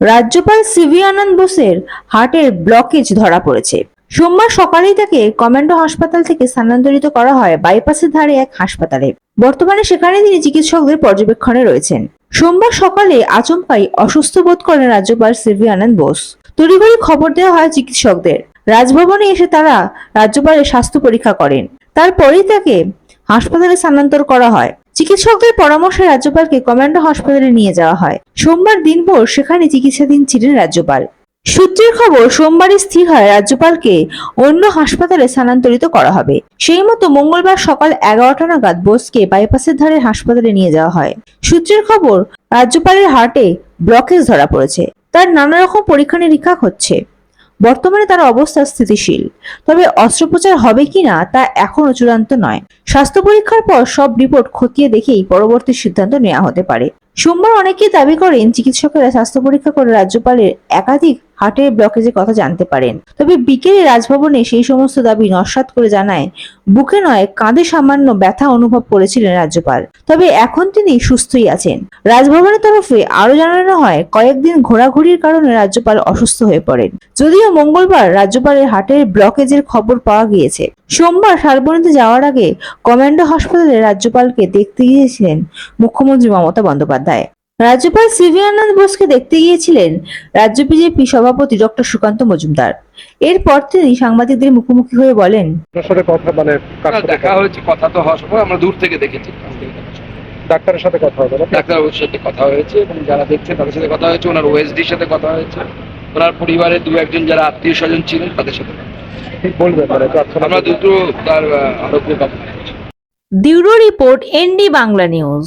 রাজ্যপাল সিভি আনন্দ বোসের হার্টের ব্লকেজ ধরা পড়েছে। সোমবার সকালেই তাকে কমান্ডো হাসপাতাল থেকে স্থানান্তরিত করা হয় বাইপাসের ধারে এক হাসপাতালে। বর্তমানে সেখানে তিনি চিকিৎসকদের পর্যবেক্ষণে রয়েছেন। সোমবার সকালে আচমকাই অসুস্থ বোধ করেন রাজ্যপাল সিভি আনন্দ বোস। তড়িঘড়ি খবর দেওয়া হয় চিকিৎসকদের। রাজভবনে এসে তারা রাজ্যপালের স্বাস্থ্য পরীক্ষা করেন। তারপরেই তাকে হাসপাতালে স্থানান্তর করা হয়। চিকিৎসকদের পরামর্শে রাজ্যপালকে কমান্ডো হাসপাতালে নিয়ে যাওয়া হয়। সোমবার দিনভর সেখানে চিকিৎসাধীন ছিলেন রাজ্যপাল। সূত্রের খবর সোমবারই স্থির হয় রাজ্যপালকে অন্য হাসপাতালে স্থানান্তরিত করা হবে। সেই মতো মঙ্গলবার সকাল এগারোটা নাগাদ বোসকে বাইপাসের ধারে হাসপাতালে নিয়ে যাওয়া হয়। সূত্রের খবর, রাজ্যপালের হার্টে ব্লকেজ ধরা পড়েছে। তার নানা রকম পরীক্ষা নিরীক্ষা হচ্ছে। বর্তমানে তার অবস্থা স্থিতিশীল। তবে অস্ত্রোপচার হবে কিনা তা এখনও চূড়ান্ত নয়। স্বাস্থ্য পরীক্ষার পর সব রিপোর্ট খতিয়ে দেখেই পরবর্তী সিদ্ধান্ত নেওয়া হতে পারে। সোমবার অনেকেই দাবি করেন, চিকিৎসকেরা স্বাস্থ্য পরীক্ষা করে রাজ্যপালের একাধিক হার্টের ব্লকেজের কথা জানতে পারেন। তবে বিকেলে রাজভবনে সেই সমস্ত দাবি নস্বাত করে জানায়, বুকে নয়, কাঁধে সামান্য ব্যথা অনুভব করেছিলেন রাজ্যপাল। তবে এখন তিনি সুস্থই আছেন। রাজভবনের তরফে আরও জানানো হয়, কয়েকদিন ঘোরাঘুরির কারণে রাজ্যপাল অসুস্থ হয়ে পড়েন। যদিও মঙ্গলবার রাজ্যপালের হার্টের ব্লকেজের খবর পাওয়া গিয়েছে। সোমবার শালবনীতে যাওয়ার আগে কমান্ডো হাসপাতালে রাজ্যপালকে দেখতে গিয়েছিলেন মুখ্যমন্ত্রী মমতা বন্দ্যোপাধ্যায়। রাজ্যপাল সিভি আনন্দ বোসকে দেখতে গিয়েছিলেন রাজ্য বিজেপি সভাপতি ডক্টর সুকান্ত মজুমদার। এরপর তিনি সাংবাদিকদের মুখোমুখি হয়ে বলেন সাথে কথা মানে দেখা হয়েছে কথা তো হওয়ার সময় আমরা দূর থেকে দেখেছি। ডাক্তারের সাথে কথা হবে ডাক্তারবাবুর সাথে কথা হয়েছে এবং যারা দেখছে তাদের সাথে কথা হয়েছে ওনার ওএসডির সাথে কথা হয়েছে ওনার পরিবারের দু একজন যারা আত্মীয় স্বজন ছিলেন তাদের সাথে বলবেন মানে আমরা দুটো তার আরোগ্য bureau report ND Bangla news.